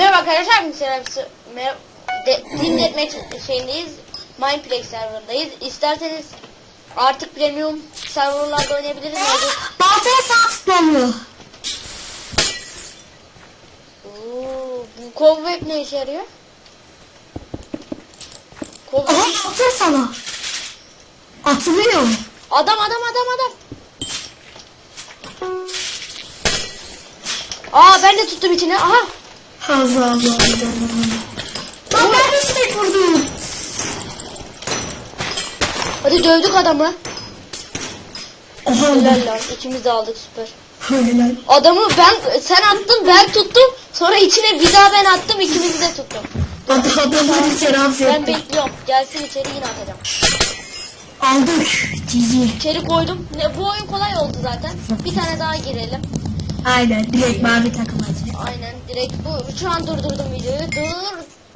Merhaba arkadaşlar, mesela mer de, Team Deathmatch şeyindeyiz. Mineplex serverındayız. İsterseniz artık premium serverlarda oynayabiliriz. Mevcut. Baltaya sağ tutmamıyor. Oo, bu Cobweb ne işe yarıyor? Cobweb. Aha atıyor sana. Atılıyor. Adam adam adam adam. Aa ben de tuttum içine. Aha. Hazır Lan ben de sinek vurdum. Hadi dövdük adamı. Aha Helal lan. İkimiz de aldık süper. Helal. Adamı ben sen attın ben tuttum. Sonra içine bir daha ben attım ikimizi de tuttum. Hadi adamları içeri Ben hapsettik. bekliyorum. Gelsin içeri yine atacağım. Aldık. Cici. İçeri koydum. Ne, bu oyun kolay oldu zaten. Bir tane daha girelim. Aynen direkt mavi takım acı. Aynen direkt bu. Şu an durdurdum videoyu.